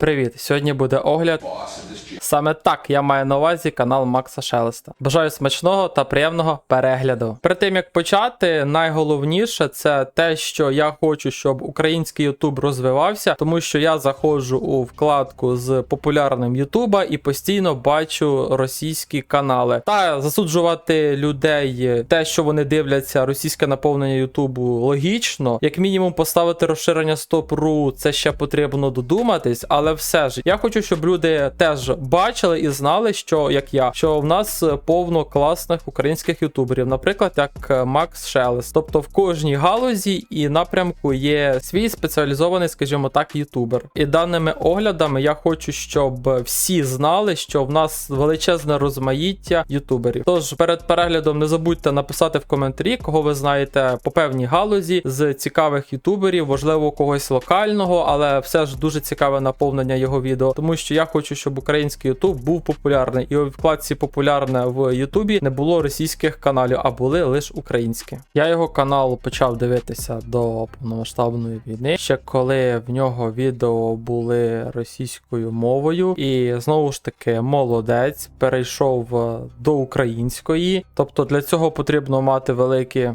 Привіт! Сьогодні буде огляд. Саме так я маю на увазі канал Макса Шелеста. Бажаю смачного та приємного перегляду. Перед тим як почати, найголовніше це те, що я хочу, щоб український Ютуб розвивався, тому що я заходжу у вкладку з популярним Ютуба і постійно бачу російські канали. Та засуджувати людей те, що вони дивляться російське наповнення Ютубу, логічно. Як мінімум, поставити розширення стоп.ру, це ще потрібно додуматись, але все ж я хочу, щоб люди теж бачили і знали, що як я, що в нас повно класних українських ютуберів, наприклад, як е, Макс Шелест. Тобто в кожній галузі і напрямку є свій спеціалізований, скажімо так, ютубер. І даними оглядами я хочу, щоб всі знали, що в нас величезне розмаїття ютуберів. Тож перед переглядом не забудьте написати в коментарі, кого ви знаєте по певній галузі з цікавих ютуберів, можливо, когось локального, але все ж дуже цікаве наповнення його відео, тому що я хочу, щоб український ютуб був популярний, і у вкладці популярне в Ютубі не було російських каналів, а були лише українські. Я його канал почав дивитися до повномасштабної війни, ще коли в нього відео були російською мовою, і знову ж таки молодець перейшов е, до української. Тобто для цього потрібно мати великі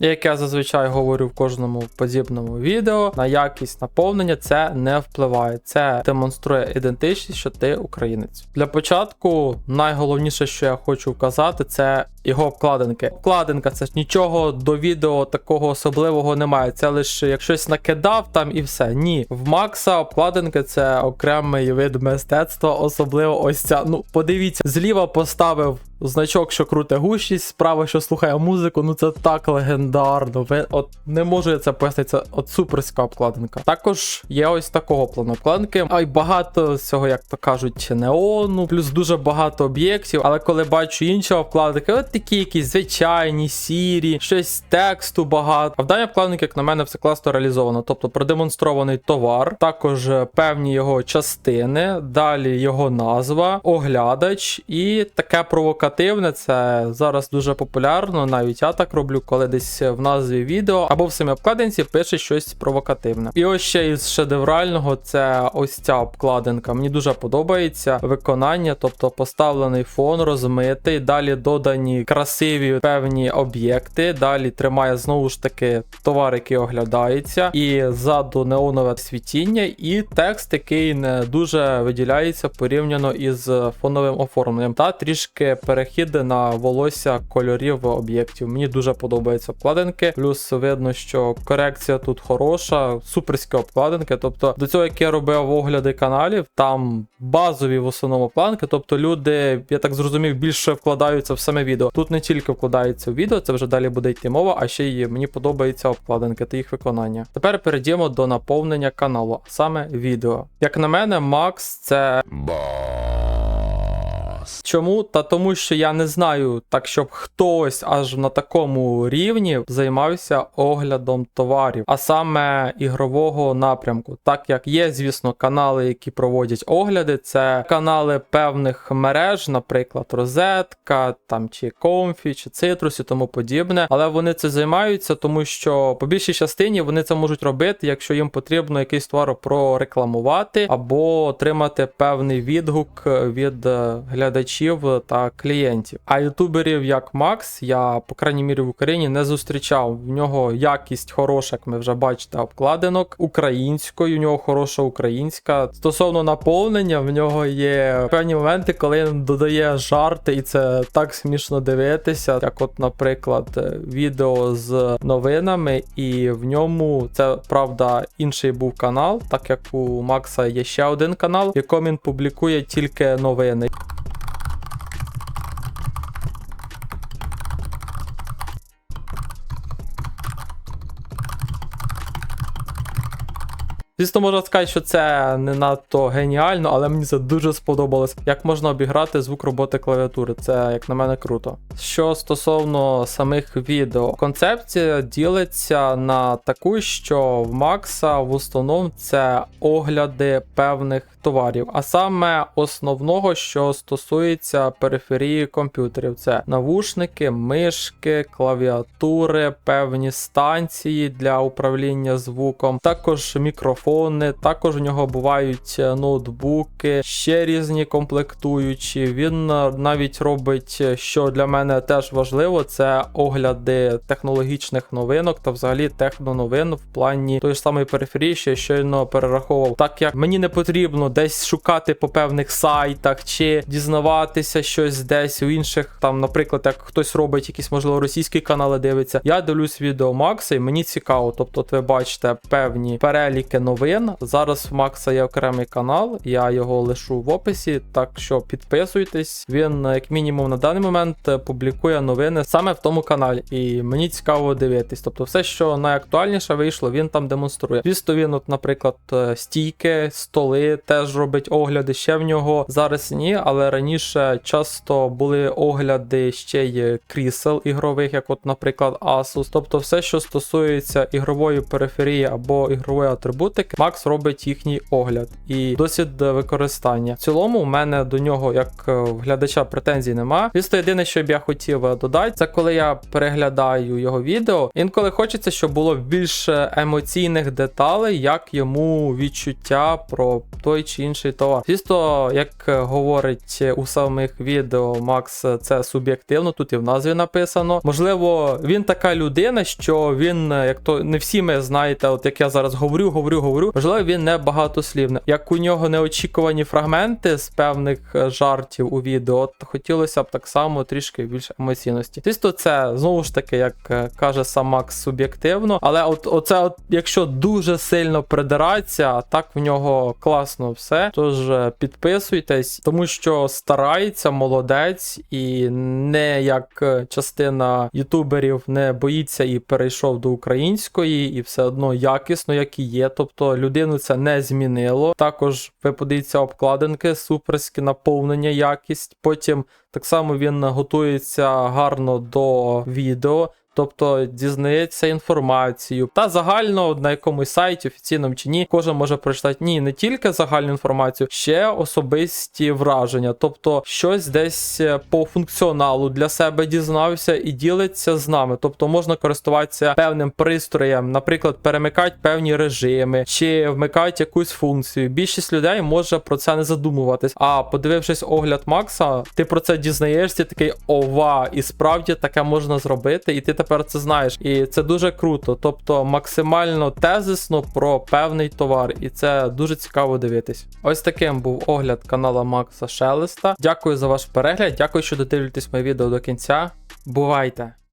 як я зазвичай говорю в кожному подібному відео, на якість наповнення це не впливає. Це демонструє ідентичність, що ти українець. Для початку найголовніше, що я хочу вказати, це його обкладинки. Обкладинка це ж нічого до відео такого особливого немає. Це лише як щось накидав там і все. Ні, в Макса обкладинки це окремий вид мистецтва, особливо ось ця. Ну, подивіться, зліва поставив значок, що круте гучність, справа, що слухає музику. Ну це так легендарно. Ви от не можу я це пояснити. Це от суперська обкладинка. Також є ось такого плану обкладинки. А й багато цього, як то кажуть, неону, плюс дуже багато об'єктів. Але коли бачу інші обкладинки, от такі якісь звичайні, сірі, щось тексту багато. А в даній обкладинці, як на мене, все класно реалізовано. Тобто продемонстрований товар, також е, певні його частини, далі його назва, оглядач і таке провокативне. Це зараз дуже популярно. Навіть я так роблю, коли десь в назві відео або в самій обкладинці пише щось провокативне. І ось ще із шедеврального це ось ця обкладинка. Мені дуже подобається виконання, тобто поставлений фон, розмитий, далі додані красиві певні об'єкти. Далі тримає знову ж таки товар, який оглядається, і ззаду неонове світіння, і текст, який не дуже виділяється порівняно із фоновим оформленням, та трішки перехід на волосся кольорів об'єктів. Мені дуже подобаються обкладинки. Плюс видно, що корекція тут хороша, суперські обкладинки. Тобто до цього, як я робив огляди каналів, там базові в основному обкладинки. Тобто люди, я так зрозумів, більше вкладаються в саме відео. Тут не тільки вкладається в відео, це вже далі буде йти мова, а ще й мені подобаються обкладинки та їх виконання. Тепер перейдемо до наповнення каналу, а саме відео. Як на мене, Макс це. Чому? Та тому, що я не знаю, так щоб хтось аж на такому рівні займався оглядом товарів, а саме ігрового напрямку. Так як є, звісно, канали, які проводять огляди, це канали певних мереж, наприклад, Розетка, там чи Комфі, чи Citrus і тому подібне. Але вони це займаються, тому що по більшій частині вони це можуть робити, якщо їм потрібно якийсь товар прорекламувати або отримати певний відгук від е, глядачів та клієнтів. А ютуберів як Макс, я, по крайній мірі, в Україні не зустрічав. В нього якість хороша, як ми вже бачите, обкладинок українською, у нього хороша українська. Стосовно наповнення, в нього є певні моменти, коли він додає жарти, і це так смішно дивитися. Як, от, наприклад, відео з новинами, і в ньому це правда інший був канал, так як у Макса є ще один канал, в якому він публікує тільки новини. Звісно, можна сказати, що це не надто геніально, але мені це дуже сподобалось. Як можна обіграти звук роботи клавіатури, це як на мене круто. Що стосовно самих відео, концепція ділиться на таку, що в Макса в основному це огляди певних товарів, а саме основного, що стосується периферії комп'ютерів, це навушники, мишки, клавіатури, певні станції для управління звуком, також мікрофон телефони, також у нього бувають е, ноутбуки, ще різні комплектуючі. Він е, навіть робить, е, що для мене теж важливо, це огляди технологічних новинок та взагалі техноновин в плані тої ж самої периферії, що я щойно перераховував. Так як мені не потрібно десь шукати по певних сайтах чи дізнаватися щось десь у інших, там, наприклад, як хтось робить якісь, можливо, російські канали дивиться. Я дивлюсь відео Макса, і мені цікаво. Тобто, ви бачите певні переліки новин. Зараз в Макса є окремий канал, я його лишу в описі, так що підписуйтесь. Він, як мінімум, на даний момент е, публікує новини саме в тому каналі, і мені цікаво дивитись. Тобто, все, що найактуальніше вийшло, він там демонструє. Звісно, він, от, наприклад, е, стійки, столи теж робить огляди. Ще в нього зараз ні, але раніше часто були огляди ще й крісел ігрових, як, от, наприклад, Asus. Тобто, все, що стосується ігрової периферії або ігрової атрибутики, Макс робить їхній огляд і досвід використання. В цілому, у мене до нього, як е, глядача, претензій нема. Звісно, єдине, що б я хотів е, додати, це коли я переглядаю його відео. Інколи хочеться, щоб було більш емоційних деталей, як йому відчуття про той чи інший товар. Звісно, як е, говорить у самих відео Макс, е, це суб'єктивно, тут і в назві написано. Можливо, він така людина, що він, е, як то не всі ми знаєте, от як я зараз говорю, говорю, говорю. Можливо, він не багатослівний. Як у нього неочікувані фрагменти з певних е, жартів у відео, от хотілося б так само трішки більше емоційності. Звісно, це знову ж таки, як е, каже сам Макс, суб'єктивно, але от оце, от, якщо дуже сильно придиратися, так в нього класно все. Тож е, підписуйтесь, тому що старається, молодець, і не як частина ютуберів не боїться і перейшов до української, і все одно якісно, як і є. Тобто людину це не змінило. Також ви обкладинки, суперське наповнення, якість. Потім так само він готується гарно до відео. Тобто дізнається інформацію. Та загально на якомусь сайті, офіційному чи ні, кожен може прочитати ні, не тільки загальну інформацію, ще особисті враження. Тобто щось десь е, по функціоналу для себе дізнався і ділиться з нами. Тобто можна користуватися певним пристроєм, наприклад, перемикати певні режими чи вмикати якусь функцію. Більшість людей може про це не задумуватись. А подивившись огляд Макса, ти про це дізнаєшся, такий ова, і справді таке можна зробити, і ти тепер це знаєш. І це дуже круто. Тобто максимально тезисно про певний товар, і це дуже цікаво дивитись. Ось таким був огляд канала Макса Шелеста. Дякую за ваш перегляд. Дякую, що додивлюєтесь моє відео до кінця. Бувайте!